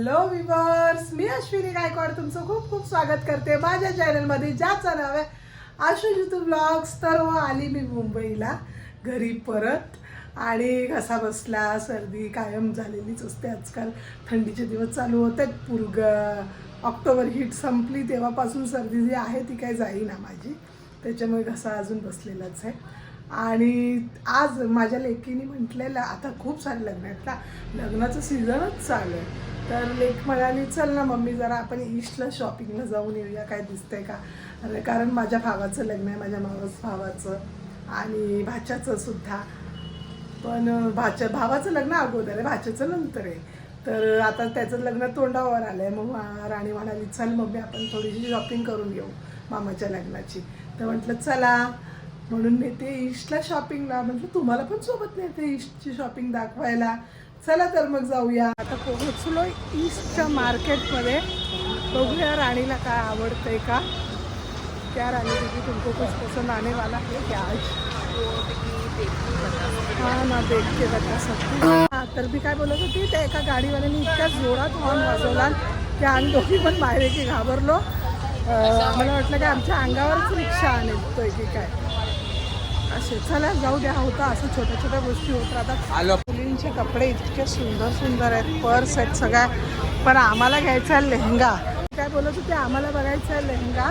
Hello viewers मी अश्विनी गायकवाड. तुमचं खूप खूप स्वागत करते माझ्या चॅनलमध्ये ज्याचं नाव आहे आशू युट्यूब ब्लॉग्स तर हो आली मी मुंबईला घरी परत. आणि घसा बसला सर्दी कायम झालेलीच असते आजकाल. थंडीचे दिवस चालू होत आहेत पूर्ग ऑक्टोबर हीट संपली तेव्हापासून सर्दी जी आहे ती काही जाईना माझी. त्याच्यामुळे घसा अजून बसलेलाच आहे. आणि आज माझ्या लेकीने म्हटलेलं आता खूप सारे लग्न आहेत ना लग्नाचं सीझनच चालू आहे. तर लेख म्हणाली चल ना मम्मी जरा आपण ईस्टला शॉपिंगला जाऊन येऊया काय दिसतंय का? अरे कारण माझ्या भावाचं लग्न आहे माझ्या मावस भावाचं आणि भाच्याचं सुद्धा. पण भाच्या भावाचं लग्न अगोदर आहे भाच्याचं नंतर आहे. तर आता त्याचं लग्न तोंडावर आलं आहे मग राणी म्हणाली चल मम्मी आपण थोडीशी शॉपिंग करून घेऊ मामाच्या लग्नाची. तर म्हटलं चला. म्हणून नेते ईस्टला शॉपिंगला म्हटलं तुम्हाला पण सोबत नेते ईस्टची शॉपिंग दाखवायला. चला तर मग जाऊया. आता पोहोचलो ईस्टच्या मार्केटमध्ये बघूया राणीला काय आवडतंय का. क्या राणी दीदी तुमको कुछ पसंद आने वाला है क्या आज. हा ना देख के बता सकते हा तर मी काय बोलत होती त्या एका गाडीवाल्याने इतक्या जोरात हॉर्न वाजवला. की आम्ही दोघी पण बाहेर की घाबरलो मला वाटलं की आमच्या अंगावरच रिक्षा आणतोय की काय. असे चला जाऊ द्या होता असं छोट्या छोट्या गोष्टी होत राहतात. आलो. मुलींचे कपडे इतके सुंदर सुंदर आहेत पर्स आहेत सगळ्या. पण आम्हाला घ्यायचा आहे लेहंगा. काय बोलत होते आम्हाला बघायचा आहे लेहंगा.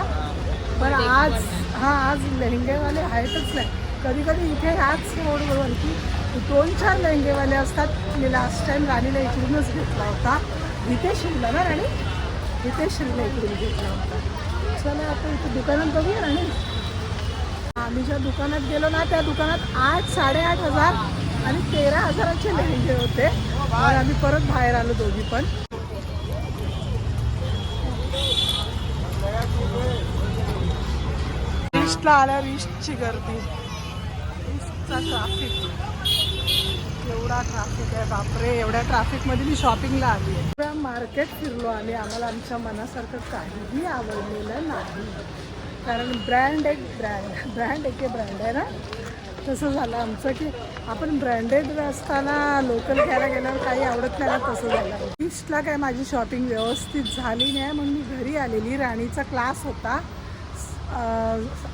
पण आज हा आज लेहंगेवाले आहेतच नाही. कधी कधी इथे ह्याच रोडवरती दोन चार लेहंगेवाले असतात. मी लास्ट टाइम राणीला इकडूनच घेतला होता. इथे शिवला ना राणी? इथे शिवला इकडून घेतला होता. चला आता इथे दुकानात बघूया राणी. आम्ही ज्या दुकानात गेलो ना त्या दुकानात आठ साडेआठ हजार आणि तेरा हजाराचे लेहंगे होते. आणि आम्ही परत बाहेर आलो दोघी पण. ईस्टला आल्यावर ईस्टची गर्दी. इस्टचा ट्राफिक एवढा ट्राफिक आहे बापरे एवढ्या ट्रॅफिकमध्ये मी शॉपिंगला आली आहे. मार्केट फिरलो आणि आम्हाला आमच्या मनासारखं काहीही आवडलेलं नाही. कारण ब्रँड एक ब्रँड ब्रँड एक ब्रँड आहे ना? तसं झालं आमचं की आपण ब्रँडेड असताना लोकल घ्यायला गेल्यावर काही आवडत नाही ना तसं झालं. ईस्टला काय माझी शॉपिंग व्यवस्थित झाली नाही मग मी घरी आलेली. राणीचा क्लास होता.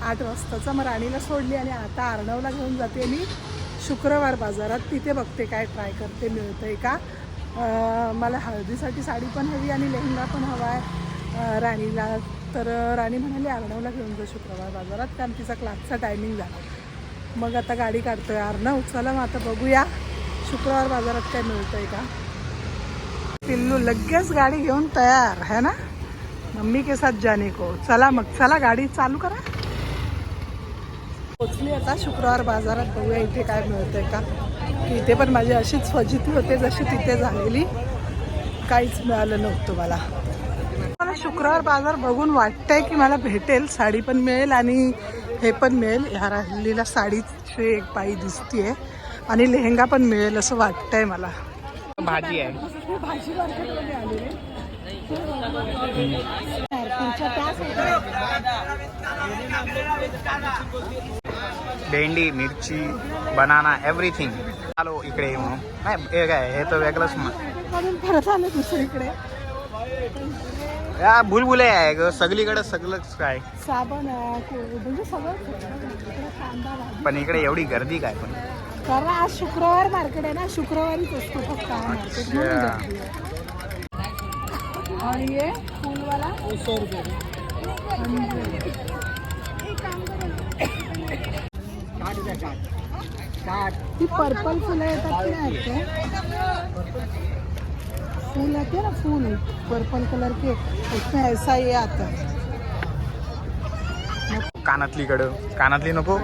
आठ वाजताचा. मग राणीला सोडली आणि आता अर्णवला घेऊन जाते मी. शुक्रवार बाजारात. तिथे बघते काय ट्राय करते मिळतंय का. मला हळदीसाठी साडी पण हवी आणि लेहंगा पण हवा आहे. राणीला तर राणी म्हणाली अर्णवला घेऊन जा शुक्रवार बाजारात कारण तिचा क्लासचा टायमिंग झाला. मग आता गाडी काढतोय. अर्णव चला मग आता बघूया शुक्रवार बाजारात काय मिळतंय का? पिल्लू लगेच गाडी घेऊन तयार है ना? मम्मी के साथ जाने को. चला मग चला गाडी चालू करा. पोचली आता शुक्रवार बाजारात बघूया इथे काय मिळतंय का. की इथे पण माझी अशीच फजिती होते जशी तिथे झालेली. काहीच मिळालं नव्हतं मला. शुक्रवार बाजार बघून वाटतंय की मला भेटेल साडी पण मिळेल आणि हे पण मिळेल. ह्या राहिलेला साडीची एक बाई दिसतीये. आणि लेहंगा पण मिळेल असं वाटतंय मला. भाजी आहे. भाजी भेंडी मिरची बनाना एव्हरीथिंग आलो इकडे येऊ नाही हे काय हे तर वेगळंच मग. म्हणून परत आलो दुसरीकडे. या बुलबुले आहे ग सगळीकडे सगळंच काय? साबण आहे को- म्हणजे सगळं इकडे कांदा भाजी. पण इकडे एवढी गर्दी काय पण? कारण आज शुक्रवार मार्केट आहे ना शुक्रवारीच असतो फक्त हा मार्केट म्हणून अच्छा. गर्दी आहे. आणि ये फूलवाला. ती पर्पल फुलं येतात की नाही? ते फूल आते ना फूल पर्पल कलर के उसमें ऐसा ही आता है. कानातली कडं कानातली नको?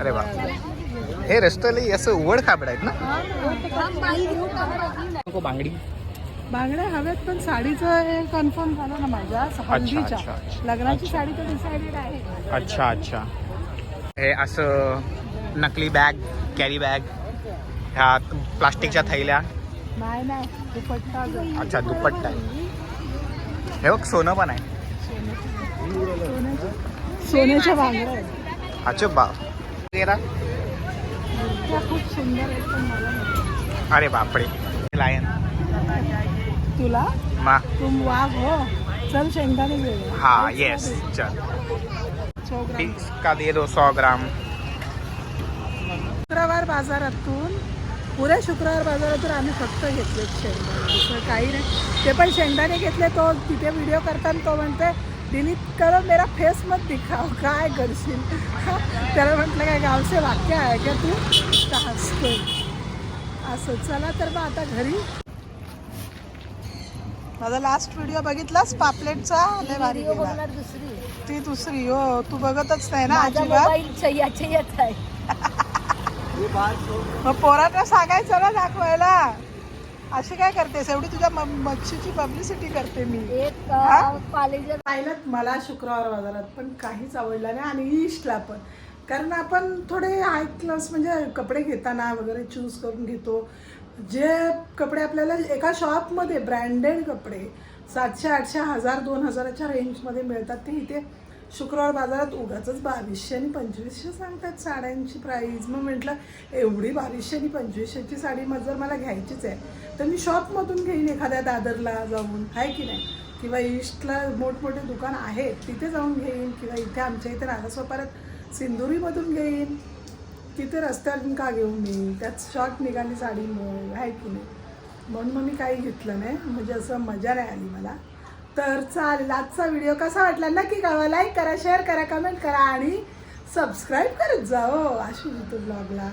अरे बा हे रस्त्याला असं उघड कापड आहेत ना? नको बांगडी. बांगड्या हव्यात पण साडीचं हे कन्फर्म झालं ना माझ्या हल्दीच्या. लग्नाची. साडी तर डिसाइडेड आहे. अच्छा अच्छा. हे असं नकली बॅग कॅरी बॅग ह्या प्लास्टिकच्या थैल्या. नाही नाही. दुपट्टा. अच्छा दुपट्टा आहे. हे बघ सोनं पण आहे. सोन्याच्या- आहेत. अच्छा बा. तेरा. त्या खूप सुंदर आहेत पण मला नको. अरे बापरे. लायन. तुला? मा. तुम वाघ हो. चल शेंगदाणे घेऊया. हा येस चल. सौ ग्राम. का दे दो सौ ग्राम. शुक्रवार बाजारातून पुऱ्या शुक्रवार बाजारातून आम्ही फक्त घेतले शेंगदाणे. दुसरं काही नाही. ते पण शेंगदाणे घेतले तो तिथे व्हिडिओ करताना तो म्हणते डिलीट करो मेरा फेस मत दिखाओ. काय करशील? त्याला म्हटलं काय गावचे वाक्य आहे का तू? तर हसतो असं चला तर मग आता घरी. माझा लास्ट व्हिडिओ बघितलास? पापलेटचा? लय भारी व्हिडिओ गेला. बघणार दुसरी. ती दुसरी हो तू बघतच नाही ना अजिबात मोबाईल चय्याच्या येत आहे मग पोरांना सांगायचं ना दाखवायला. अशी काय करतेस? एवढी तुझ्या मच्छीची पब्लिसिटी करते मी. पाहिलं मला शुक्रवार बाजारात पण काहीच आवडलं नाही आणि ईस्टला पण. कारण आपण थोडे हाय क्लास म्हणजे कपडे घेताना वगैरे चूज करून घेतो. जे कपडे आपल्याला एका शॉपमध्ये ब्रँडेड कपडे सातशे आठशे हजार दोन हजाराच्या रेंजमध्ये मिळतात ते इथे शुक्रवार बाजारात उगाच बावीसशे आणि पंचवीसशे सांगतात साड्यांची प्राईज मग म्हटलं एवढी बावीसशे आणि पंचवीसशेची साडी मग जर मला घ्यायचीच आहे. तर मी शॉपमधून घेईन एखाद्या दादरला जाऊन आहे की नाही? किंवा ईस्टला मोठमोठे दुकान आहेत तिथे जाऊन घेईन. किंवा इथे आमच्या इथे राधासोपारात सिंदुरीमधून घेईन. तिथे रस्त्यातून का घेऊन येईन? त्यात शॉर्ट निघाली साडीमुळे आहे की नाही? म्हणून मग मी काही घेतलं नाही. म्हणजे असं मजा नाही आली मला. तर चालेल आजचा व्हिडिओ कसा वाटला नक्की कळवा. लाईक करा शेअर करा कमेंट करा आणि सबस्क्राईब करत जा हो आशू ब्लॉगला